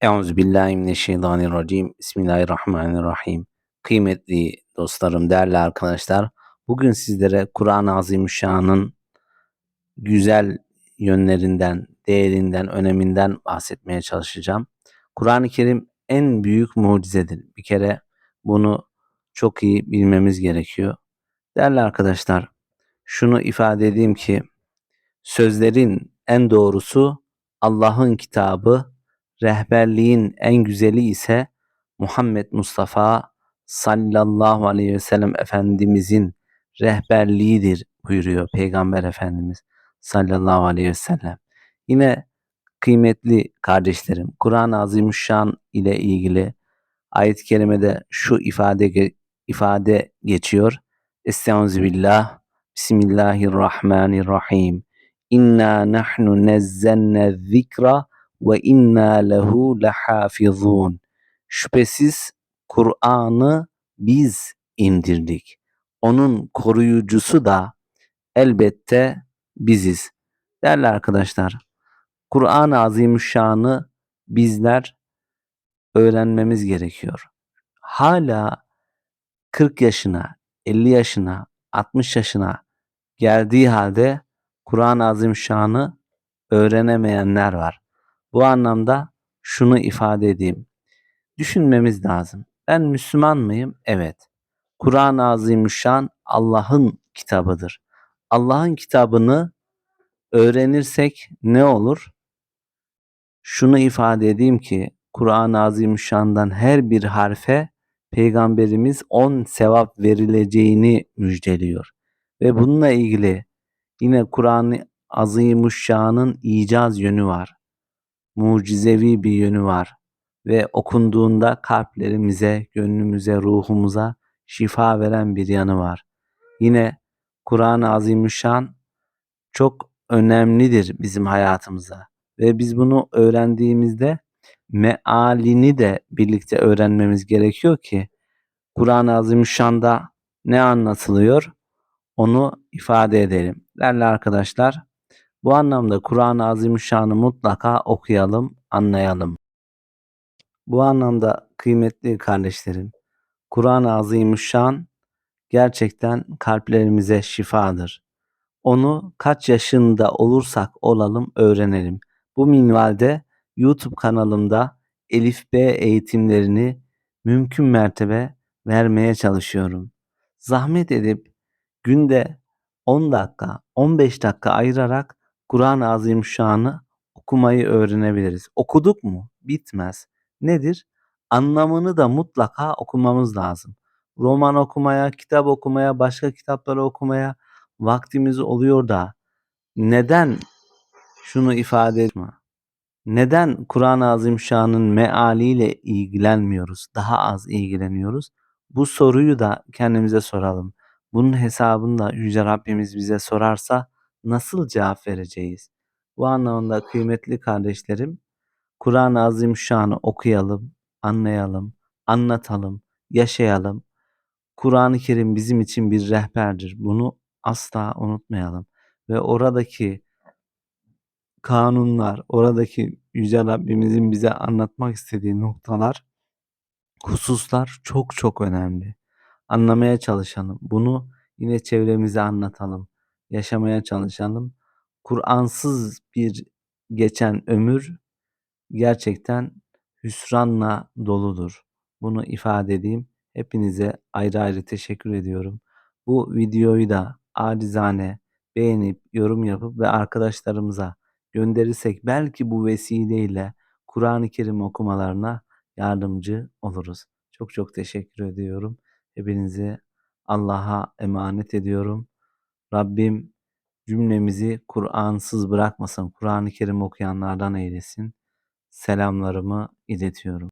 Euzubillahimineşşeytanirracim. Bismillahirrahmanirrahim. Kıymetli dostlarım, değerli arkadaşlar. Bugün sizlere Kur'an-ı Azimüşşan'ın güzel yönlerinden, değerinden, öneminden bahsetmeye çalışacağım. Kur'an-ı Kerim en büyük mucizedir. Bir kere bunu çok iyi bilmemiz gerekiyor. Değerli arkadaşlar, şunu ifade edeyim ki sözlerin en doğrusu Allah'ın kitabı, rehberliğin en güzeli ise Muhammed Mustafa sallallahu aleyhi ve sellem Efendimizin rehberliğidir buyuruyor Peygamber Efendimiz sallallahu aleyhi ve sellem. Yine kıymetli kardeşlerim Kur'an-ı Azimüşşan ile ilgili ayet-i kerimede şu ifade ifade geçiyor. Estağfirullah. Bismillahirrahmanirrahim. İnna nahnu nezzelne zikra ve inna lehu lehafizun. Şüphesiz Kur'an'ı biz indirdik. Onun koruyucusu da elbette biziz. Değerli arkadaşlar, Kur'an-ı Azimüşşan'ı bizler öğrenmemiz gerekiyor. Hala 40 yaşına, 50 yaşına, 60 yaşına geldiği halde Kur'an-ı Azimüşşan'ı öğrenemeyenler var. Bu anlamda şunu ifade edeyim. Düşünmemiz lazım. Ben Müslüman mıyım? Evet. Kur'an-ı Azimüşşan Allah'ın kitabıdır. Allah'ın kitabını öğrenirsek ne olur? Şunu ifade edeyim ki Kur'an-ı Azimüşşan'dan her bir harfe Peygamberimiz 10 sevap verileceğini müjdeliyor. Ve bununla ilgili yine Kur'an-ı Azimüşşan'ın icaz yönü var. Mucizevi bir yönü var. Ve okunduğunda kalplerimize, gönlümüze, ruhumuza şifa veren bir yanı var. Yine Kur'an-ı Azimüşşan çok önemlidir bizim hayatımıza. Ve biz bunu öğrendiğimizde mealini de birlikte öğrenmemiz gerekiyor ki Kur'an-ı Azimüşşan'da ne anlatılıyor onu ifade edelim. Değerli arkadaşlar bu anlamda Kur'an-ı Azimüşşan'ı mutlaka okuyalım, anlayalım. Bu anlamda kıymetli kardeşlerim Kur'an-ı Azimüşşan gerçekten kalplerimize şifadır. Onu kaç yaşında olursak olalım öğrenelim. Bu minvalde YouTube kanalımda Elif B eğitimlerini mümkün mertebe vermeye çalışıyorum. Zahmet edip günde 10 dakika, 15 dakika ayırarak Kur'an-ı Azimüşşan'ı okumayı öğrenebiliriz. Okuduk mu? Bitmez. Nedir? Anlamını da mutlaka okumamız lazım. Roman okumaya, kitap okumaya, başka kitapları okumaya vaktimiz oluyor da neden şunu ifade etme? Neden Kur'an-ı Azimüşşan'ın mealiyle ilgilenmiyoruz? Daha az ilgileniyoruz. Bu soruyu da kendimize soralım. Bunun hesabını da Yüce Rabbimiz bize sorarsa nasıl cevap vereceğiz? Bu anlamda kıymetli kardeşlerim, Kur'an-ı Azimüşşan'ı okuyalım, anlayalım, anlatalım, yaşayalım. Kur'an-ı Kerim bizim için bir rehberdir. Bunu asla unutmayalım. Ve oradaki kanunlar, oradaki Yüce Rabbimizin bize anlatmak istediği noktalar, hususlar çok çok önemli. Anlamaya çalışalım. Bunu yine çevremize anlatalım. Yaşamaya çalışalım. Kur'ansız bir geçen ömür gerçekten hüsranla doludur. Bunu ifade edeyim. Hepinize ayrı ayrı teşekkür ediyorum. Bu videoyu da acizane beğenip yorum yapıp ve arkadaşlarımıza gönderirsek belki bu vesileyle Kur'an-ı Kerim okumalarına yardımcı oluruz. Çok çok teşekkür ediyorum. Hepinizi Allah'a emanet ediyorum. Rabbim cümlemizi Kur'ansız bırakmasın. Kur'an-ı Kerim okuyanlardan eylesin. Selamlarımı iletiyorum.